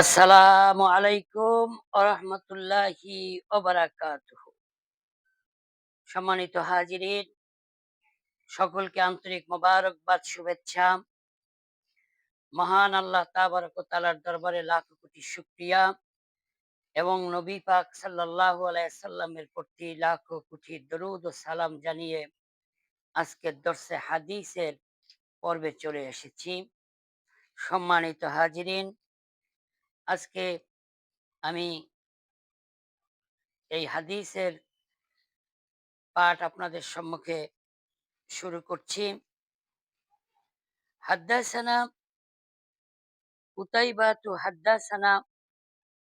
আসসালামু আলাইকুম আরহামতুল্লাহি সম্মানিত হাজিরিন, সকলকে আন্তরিক মোবারকবাদ, শুভেচ্ছা। মহান আল্লাহ তাবারক দরবারে লাখ কোটি শুকরিয়া এবং নবী পাক সাল্লাল্লাহু আলাইহি সাল্লামের প্রতি লাখ কোটি দরুদ ও সালাম জানিয়ে আজকের দর্শে হাদিসের পর্বে চলে এসেছি। সম্মানিত হাজিরিন আজকে আমি এই হাদিসের পাঠ আপনাদের সম্মুখে শুরু করছি। হাদ্দাসানা উতাইবা তু হাদ্দাসানা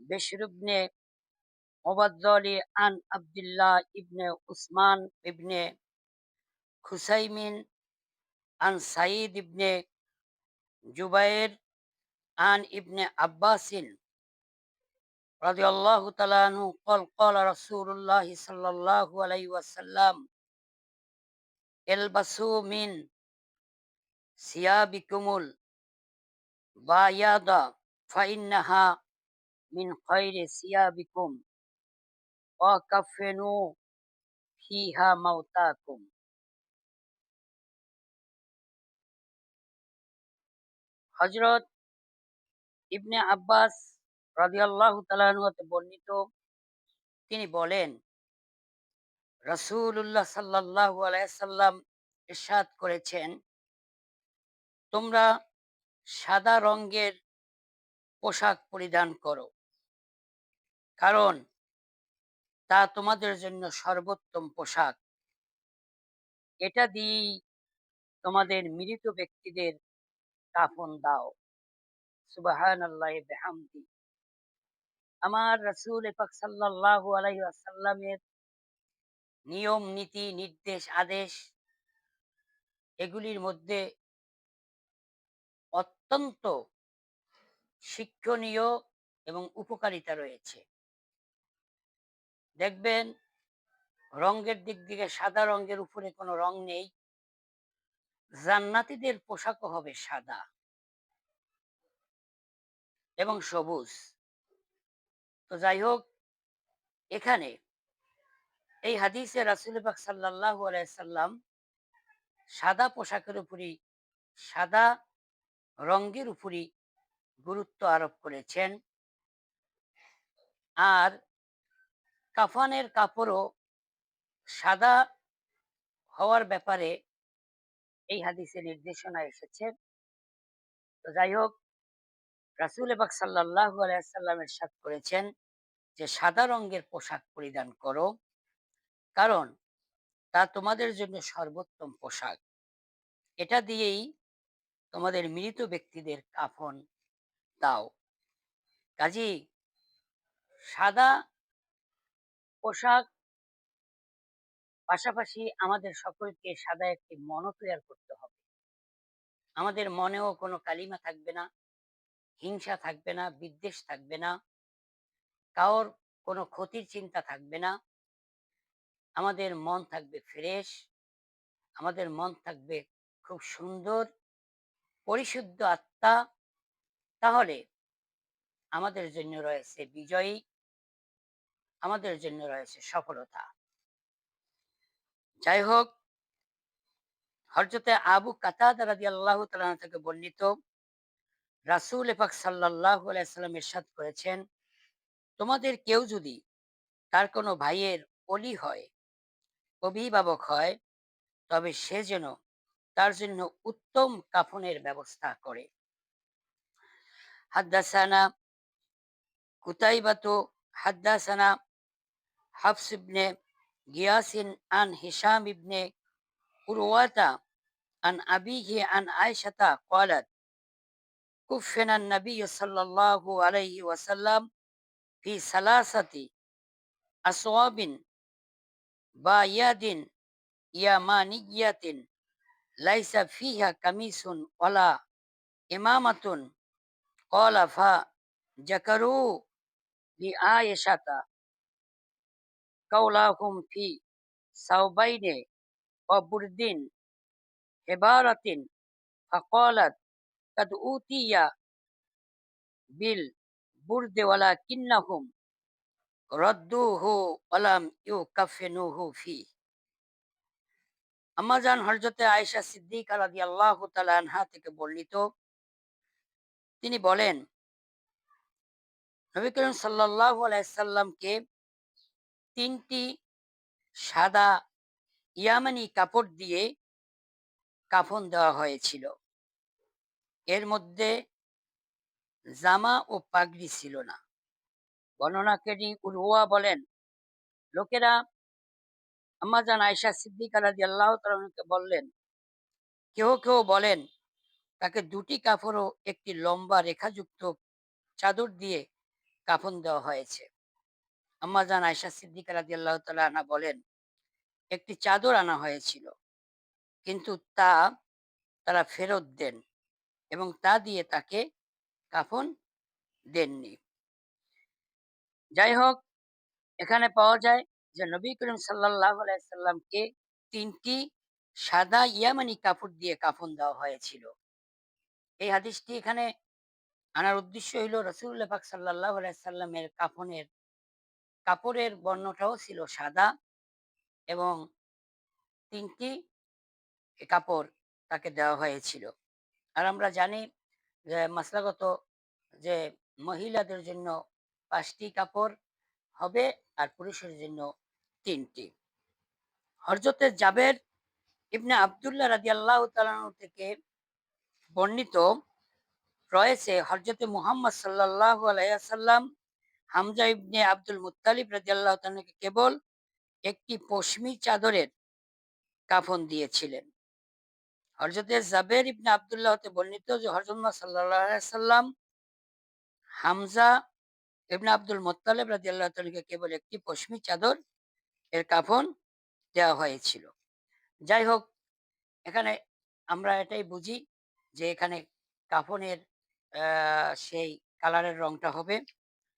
বেশরুবনে মোবাদ্দলি আন আবদুল্লাহ ইবনে উসমান ইবনে খুসাইমিন আন সাইদ ইবনে জুবাইর عن ابن عباس. رضي الله تعالى عنه قال قال رسول الله صلى الله عليه وسلم البسوا من ثيابكم البياض فإنها من خير ثيابكم وكفنوا فيها موتاكم. حضرت ইবনে আব্বাস রাদিয়াল্লাহু তাআলা হতে বর্ণিত। তিনি বলেন, রাসূলুল্লাহ সাল্লাল্লাহু আলাইহি সাল্লাম ইরশাদ করেছেন, তোমরা সাদা রঙের পোশাক পরিধান করো, কারণ তা তোমাদের জন্য সর্বোত্তম পোশাক। এটা দিয়েই তোমাদের মৃত ব্যক্তিদের কাফন দাও। আমার রসুল আলাইহি নিয়ম, নীতি, নির্দেশ, আদেশ এগুলির মধ্যে অত্যন্ত শিক্ষণীয় এবং উপকারিতা রয়েছে। দেখবেন, রঙের দিক থেকে সাদা রঙের উপরে কোনো রং নেই। জান্নাতীদের পোশাকও হবে সাদা। এবং সবুজ। তো যাই হোক, এখানে এই হাদিসে রাসুল পাক সাল্লাহ সাল্লাম সাদা পোশাকের উপরই, সাদা রঙের উপরই গুরুত্ব আরোপ করেছেন। আর কাফানের কাপড়ও সাদা হওয়ার ব্যাপারে এই হাদিসে নির্দেশনা এসেছে। তো যাই হোক রাসুল এবাক সাল্লাহ আলাইসাল্লামের সাথ করেছেন যে, সাদা রঙের পোশাক পরিধান করো। কারণ তা তোমাদের জন্য সর্বোত্তম পোশাক। এটা দিয়েই তোমাদের মৃত ব্যক্তিদের কাফন দাও। কাজী সাদা পোশাক পাশাপাশি আমাদের সকলকে সাদা একটি মন তৈরি করতে হবে। আমাদের মনেও কোনো কালিমা থাকবে না। হিংসা থাকবে না, বিদ্বেষ থাকবে না, কারোর কোনো ক্ষতির চিন্তা থাকবে না। আমাদের মন থাকবে ফ্রেশ, আমাদের মন থাকবে খুব সুন্দর, পরিশুদ্ধ আত্মা। তাহলে আমাদের জন্য রয়েছে বিজয়ী, আমাদের জন্য রয়েছে সফলতা। যাই হোক হরজতে আবু কাতাদ রাজি আল্লাহ থেকে বর্ণিত রাসুল এফাক সাল্লাহ আলাইসাল্লাম ইরশাদ করেছেন তোমাদের কেউ যদি তার কোনো ভাইয়ের অলি হয় অভিভাবক হয় তবে সে যেন তার জন্য উত্তম কাফনের ব্যবস্থা করে হাদ্দাসানা কুতাইবাতো হাদ্দাসানা হাফস ইবনে গিয়াসিন আন হিসাম ইবনে উরওয়াতা আন আবিহি আন আয়সাতা قالت كفن النبي صلى الله عليه وسلم في ثلاثة أصواب باياد يمانية ليس فيها قميص ولا إمامة قال فذكروا لعائشة قولهم في ثوبين وبرد عبارة فقالت আমাজান হরজতে আয়েশা সিদ্দিক আলাদি আল্লাহ আনহা থেকে বর্ণিত তিনি বলেন নবী করিম সাল্লাহ আলাইসাল্লামকে তিনটি সাদা ইয়ামানি কাপড় দিয়ে কাফন দেওয়া হয়েছিল। এর মধ্যে জামা ও পাগড়ি ছিল না। বর্ণনাকারী উরওয়া বলেন, লোকেরা আম্মাজান আয়েশা সিদ্দিকা রাদিয়াল্লাহু তাআলাকে বললেন কেউ কেউ বলেন, তাকে দুটি কাপড় ও একটি লম্বা রেখাযুক্ত চাদর দিয়ে কাফন দেওয়া হয়েছে। আম্মাজান আয়েশা সিদ্দিকা রাদিয়াল্লাহু তাআলা আনহা বলেন, একটি চাদর আনা হয়েছিল, কিন্তু তা তারা ফেরত দেন। এবং তা দিয়ে তাকে কাফন দেননি। যাই হোক, এখানে পাওয়া যায় যে নবী করিম সাল্লাল্লাহু আলাইহি সাল্লামকে তিনটি সাদা ইয়ামানি কাপড় দিয়ে কাফন দেওয়া হয়েছিল। এই হাদিসটি এখানে আনার উদ্দেশ্য হইল রসুল্লাহ পাক সাল্লাল্লাহু আলাইহি সাল্লামের কাফনের, কাপড়ের বর্ণটাও ছিল সাদা এবং তিনটি কাপড় তাকে দেওয়া হয়েছিল। আর আমরা জানি যে মাসলাগত যে মহিলাদের জন্য পাঁচটি কাপড় হবে আর পুরুষের জন্য তিনটি। হরজতে জাবের ইবনে আবদুল্লাহ রাজি আল্লাহ থেকে বর্ণিত রয়েছে হরজতে মুহাম্মদ সাল্লাহ আলাইসাল্লাম হামজা ইবনে আব্দুল মুতালিব রাজি আল্লাহ কেবল একটি পশমি চাদরের কাফন দিয়েছিলেন। হরজতে জাবের ইবনে আবদুল্লাহ হতে বর্ণিত যে হরজত সাল্লাহ সাল্লাম হামজা ইবনে আব্দুল মোত্তালেব রাজি আল্লাহ কেবল একটি পশমি চাদর এর কাফন দেওয়া হয়েছিল। যাই হোক, এখানে আমরা এটাই বুঝি যে এখানে কাফনের সেই কালারের রংটা হবে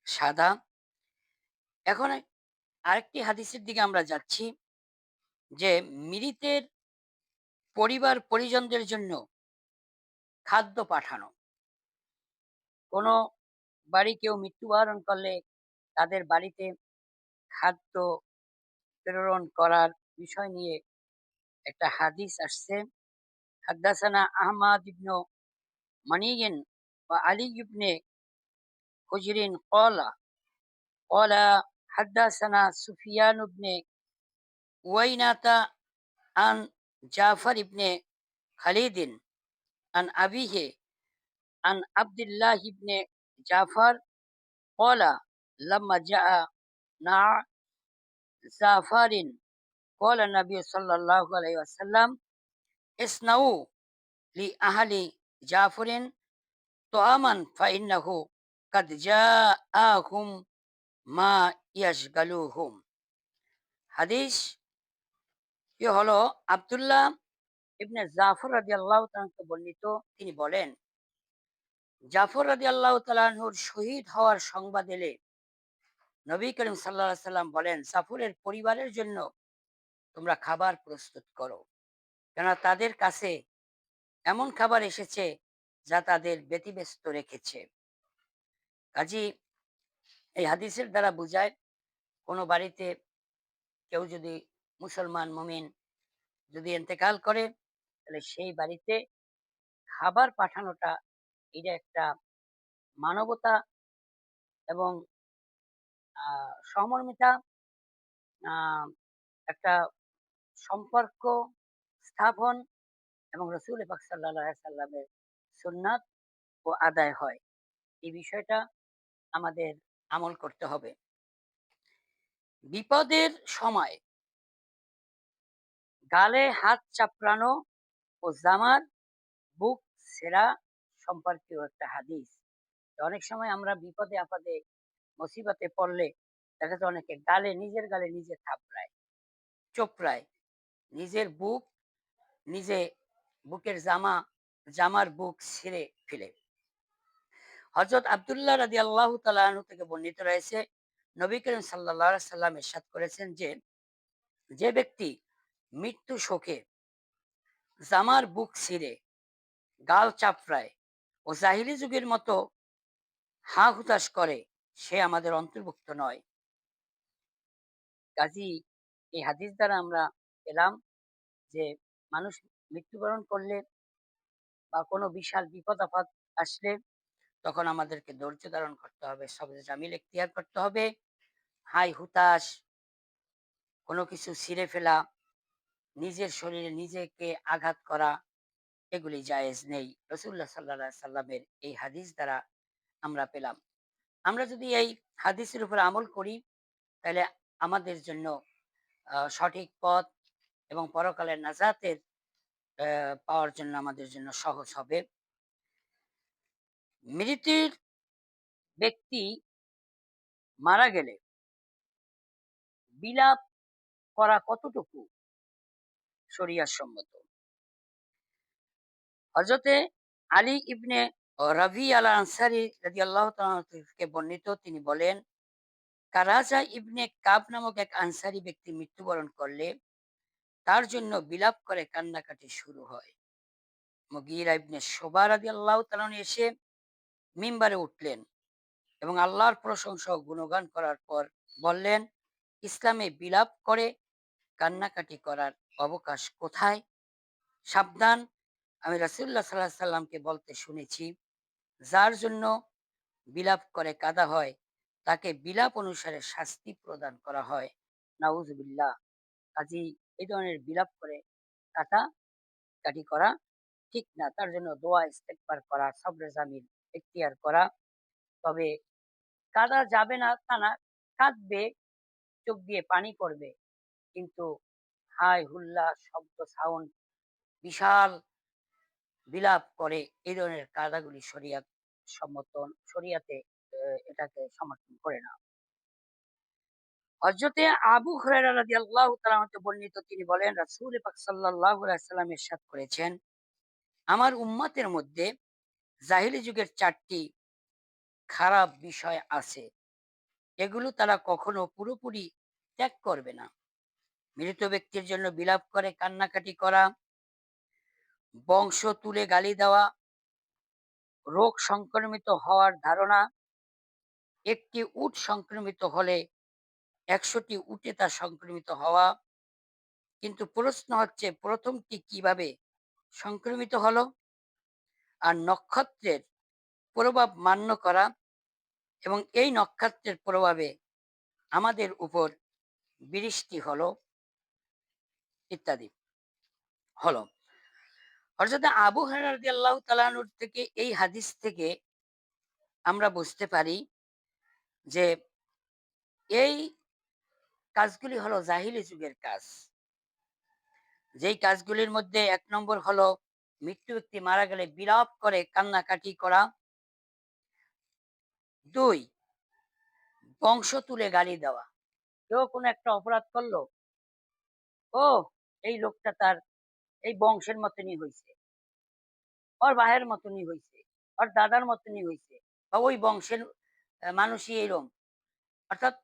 সাদা। এখন আরেকটি হাদিসের দিকে আমরা যাচ্ছি যে মৃতের পরিবার পরিজনদের জন্য খাদ্য পাঠানো। কোনো বাড়ি কেউ মৃত্যুবরণ করলে তাদের বাড়িতে খাদ্য প্রেরণ করার বিষয় নিয়ে একটা হাদিস আসছে। হাদ্দাসানা আহমাদ ইবনু মানিয়েন বা আলী ইবনে হুজরিন কলা কলা হাদ্দাসানা সুফিয়ান ইবনে ওয়াইনাতা আন জাফর ইবনে খালিদিন আন আবিহে عن عبد الله بن جعفر قال لما جاء نع زعفر قال النبي صلى الله عليه وسلم اصنعوا لأهل جعفر طعاما فإنه قد جاءهم ما يشغلوهم হাদিস কি হলো আব্দুল্লাহ ইবনে জাফর রাদিয়াল্লাহু তাআলা বর্ণিত, তিনি বলেন, জাফর রাদি আল্লাহ তালাহুর শহীদ হওয়ার সংবাদ এলে নবী করিম সাল্লাহ সাল্লাম বলেন, জাফরের পরিবারের জন্য তোমরা খাবার প্রস্তুত করো। কেন তাদের কাছে এমন খাবার এসেছে যা তাদের ব্যতিব্যস্ত রেখেছে। কাজী এই হাদিসের দ্বারা বোঝায়, কোনো বাড়িতে কেউ যদি মুসলমান মমিন। যদি এতেকাল করে তাহলে সেই বাড়িতে খাবার পাঠানোটা এটা একটা মানবতা এবং আহ, সহমর্মিতা একটা সম্পর্ক স্থাপন এবং রসুল সাল্লামের সুন্নাত ও আদায় হয়। এই বিষয়টা আমাদের আমল করতে হবে। বিপদের সময় গালে হাত চাপড়ানো ও জামার বুক সেরা সম্পর্কীয় একটা হাদিস। অনেক সময় আমরা বিপদে আপদে, মুসিবতে পড়লে দেখা যায় অনেকে গালে, নিজের গালে নিজে থাপড়ায়, চোপড়ায়। নিজের বুক, নিজে বুকের জামা, জামার বুক ছিঁড়ে ফেলে। হজরত আবদুল্লাহ রাজি আল্লাহ তালু থেকে বর্ণিত রয়েছে, নবী করিম সাল্লাহ সাল্লাম এরশাদ করেছেন যে যে ব্যক্তি মৃত্যু শোকে। জামার বুক ছিঁড়ে, গাল চাপড়ায় ও জাহিলি যুগের মতো হা হুতাশ করে, সে আমাদের অন্তর্ভুক্ত নয়। কাজী, এই হাদিস দ্বারা আমরা পেলাম যে, মানুষ মৃত্যুবরণ করলে বা কোনো বিশাল বিপদ আপদ আসলে তখন আমাদেরকে ধৈর্য ধারণ করতে হবে সবজে জামিল এখতিয়ার করতে হবে। হাই হুতাশ, কোনো কিছু ছিঁড়ে ফেলা নিজের শরীরে নিজেকে আঘাত করা, এগুলি জায়েজ নেই। রসুল্লাহ সাল্লাহ সাল্লামের এই হাদিস দ্বারা আমরা পেলাম। আমরা যদি এই হাদিসের উপর আমল করি, তাহলে আমাদের জন্য সঠিক পথ এবং পরকালের নাজাতের পাওয়ার জন্য আমাদের জন্য সহজ হবে। মৃতের ব্যক্তি মারা গেলে বিলাপ করা কতটুকু সম্মত। হজরতে আলী ইবনে রাবি আল আনসারি রাজি আল্লাহ কে বর্ণিত, তিনি বলেন, কারাজা ইবনে কাব নামক এক আনসারি ব্যক্তি মৃত্যুবরণ করলে তার জন্য বিলাপ করে কান্নাকাটি শুরু হয়। মুগিরা ইবনে শোভা রাজি আল্লাহ এসে মিম্বারে উঠলেন এবং আল্লাহর প্রশংসা গুণগান করার পর বললেন, ইসলামে বিলাপ করে কান্নাকাটি করার অবকাশ কোথায়? সাবধান। আমি রাসুল্লাহ সাল্লাহ সাল্লামকে বলতে শুনেছি, যার জন্য বিলাপ করে কাদা হয়, তাকে বিলাপ অনুসারে শাস্তি প্রদান করা হয়। নাউজুবিল্লাহ। কাজী এই ধরনের বিলাপ করে কাটা, কাটি করা ঠিক না। তার জন্য দোয়া ইস্তেকবার করা, সবরে জামিল, এখতিয়ার করা। তবে কাদা যাবে না, তা না, কাঁদবে, চোখ দিয়ে পানি পড়বে। কিন্তু হাই হুল্লা শব্দ সাউন্ড বিশাল বিলাপ করে এই ধরনের কাদাগুলি শরিয়াত সম্মত শরিয়াতে এটাকে সমর্থন করে না। হজরতে আবু হুরায়রা রাদিয়াল্লাহু তাআলা হতে বর্ণিত, তিনি বলেন, রাসূল পাক আলাইহি সাল্লাম ইরশাদ করেছেন, আমার উম্মতের মধ্যে জাহিলি যুগের চারটি খারাপ বিষয় আছে। এগুলো তারা কখনো পুরোপুরি ত্যাগ করবে না। মৃত ব্যক্তির জন্য বিলাপ করে, কান্নাকাটি করা, বংশ তুলে গালি দেওয়া, রোগ সংক্রমিত হওয়ার ধারণা, একটি উট সংক্রমিত হলে একশোটি উটে তা সংক্রমিত হওয়া। কিন্তু প্রশ্ন হচ্ছে, প্রথমটি কীভাবে সংক্রমিত হলো? আর নক্ষত্রের প্রভাব মান্য করা এবং এই নক্ষত্রের প্রভাবে আমাদের উপর বৃষ্টি হলো। ইত্যাদি। হলো, হযরত আবু হুরায়রা রাদিয়াল্লাহু তাআলা আনহু থেকে এই হাদিস থেকে আমরা বুঝতে পারি যে এই কাজগুলি হলো জাহিলি যুগের কাজ। যেই কাজগুলির মধ্যে এক নম্বর হলো মৃত্যু ব্যক্তি মারা গেলে বিলাপ করে কান্নাকাটি করা। দুই, বংশ তুলে গালি দেওয়া। কেউ কোনো একটা অপরাধ করল, ও এই লোকটা তার এই বংশের মতনই হয়েছে ওর ভাইয়ের মতনই হয়েছে ওর দাদার মতনই হয়েছে বা ওই বংশের মানুষই এরম অর্থাৎ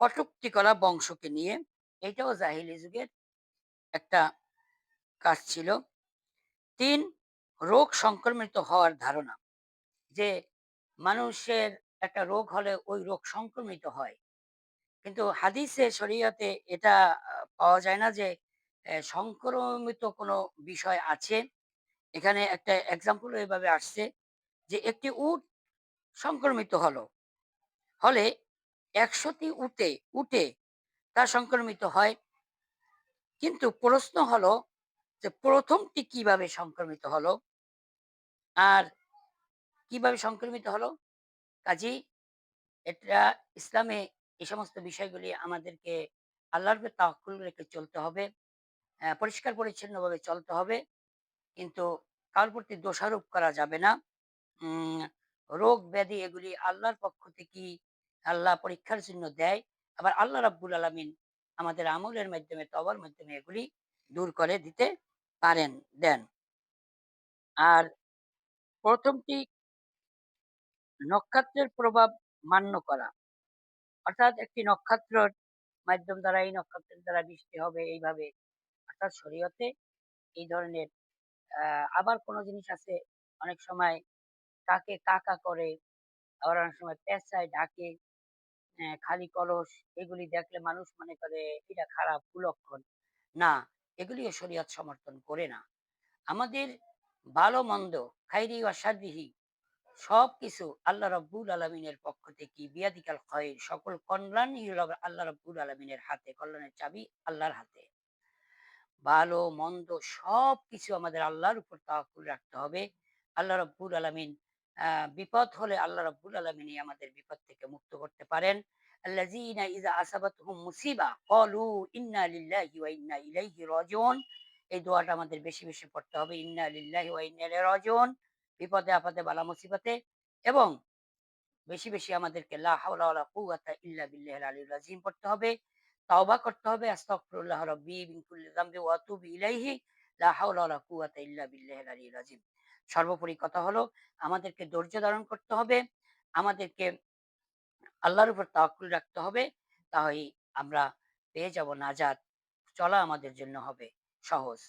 কটুক্তি করা বংশকে নিয়ে এইটাও জাহিলি যুগের একটা কাজ ছিল। তিন, রোগ সংক্রমিত হওয়ার ধারণা। যে মানুষের একটা রোগ হলে ওই রোগ সংক্রমিত হয়। কিন্তু হাদিসে, শরীয়তে এটা পাওয়া যায় না যে সংক্রমিত কোনো বিষয় আছে? এখানে একটা এক্সাম্পল এভাবে আসছে যে একটি উট সংক্রমিত হলো। হলে একশোটি উটে উটে তা সংক্রমিত হয়। কিন্তু প্রশ্ন হলো যে প্রথমটি কীভাবে সংক্রমিত হলো? আর কীভাবে সংক্রমিত হলো? কাজী এটা ইসলামে এই সমস্ত বিষয়গুলি আমাদেরকে আল্লাহর তাওয়াক্কুল রেখে চলতে হবে। পরিষ্কার পরিচ্ছন্নভাবে চলতে হবে। কিন্তু কারোর প্রতি দোষারোপ করা যাবে না। রোগ ব্যাধি এগুলি আল্লাহর পক্ষ থেকে আল্লাহ পরীক্ষার জন্য দেয়। আবার আল্লাহ রাব্বুল আলামিন আমাদের আমলের মাধ্যমে তবার মাধ্যমে এগুলি দূর করে দিতে পারেন, দেন। আর প্রথমটি নক্ষত্রের প্রভাব মান্য করা। অর্থাৎ একটি নক্ষত্রের মাধ্যম দ্বারা, এই নক্ষত্রের দ্বারা বৃষ্টি হবে, এইভাবে অর্থাৎ শরীয়তে এই ধরনের আবার কোনো জিনিস আছে অনেক সময় কাকে কাকা করে আবার অনেক সময় পেঁচায়, ডাকে, খালি কলস এগুলি দেখলে মানুষ মনে করে এটা খারাপ কুলক্ষণ। না, এগুলিও শরিয়ত সমর্থন করে না। আমাদের ভালো-মন্দ খাইরি ওয়া শাররিহি সবকিছু আল্লাহ রাব্বুল আলামিনের পক্ষ থেকে বিয়াদিকাল খায়র সকল কল্যাণ আল্লাহ রাব্বুল আলামিনের হাতে। কল্যাণের চাবি আল্লাহর হাতে। ভালো-মন্দ সবকিছু আমাদের আল্লাহর উপর তাওয়াক্কুল রাখতে হবে। আল্লাহ রাব্বুল আলামিন বিপদ হলে আল্লাহ রাব্বুল আলামিনই আমাদের বিপদ থেকে মুক্ত করতে পারেন। এই দোয়াটা আমাদের বেশি, বেশি পড়তে হবে। ইন্না। বিপদে আপদে বালা মুসিবতে এবং বেশি, বেশি আমাদেরকে পড়তে হবে। তাওবা করতে হবে। আস্তাগফিরুল্লাহ রাব্বি মিন কুল্লি যামবি ওয়া আতুবু ইলাইহি লা হাওলা ওয়ালা কুওয়াতা ইল্লা বিল্লাহিল আলিয়্যিল আযীম। সর্বোপরি কথা হলো আমাদেরকে ধৈর্য ধারণ করতে হবে। আমাদেরকে আল্লাহর উপর তাওয়াক্কুল রাখতে হবে। তাহলেই আমরা পেয়ে যাব নাজাত। চলা আমাদের জন্য হবে সহজ।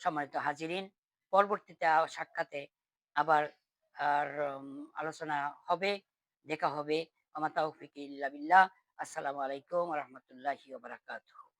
সম্মানিত হাজিরিন, পরবর্তীতে সাক্ষাতে আবার আর আলোচনা হবে, দেখা হবে। মা তাওফিকি ইল্লা বিল্লাহ। আসসালামু আলাইকুম রাহমাতুল্লাহি বারাকাতুহু।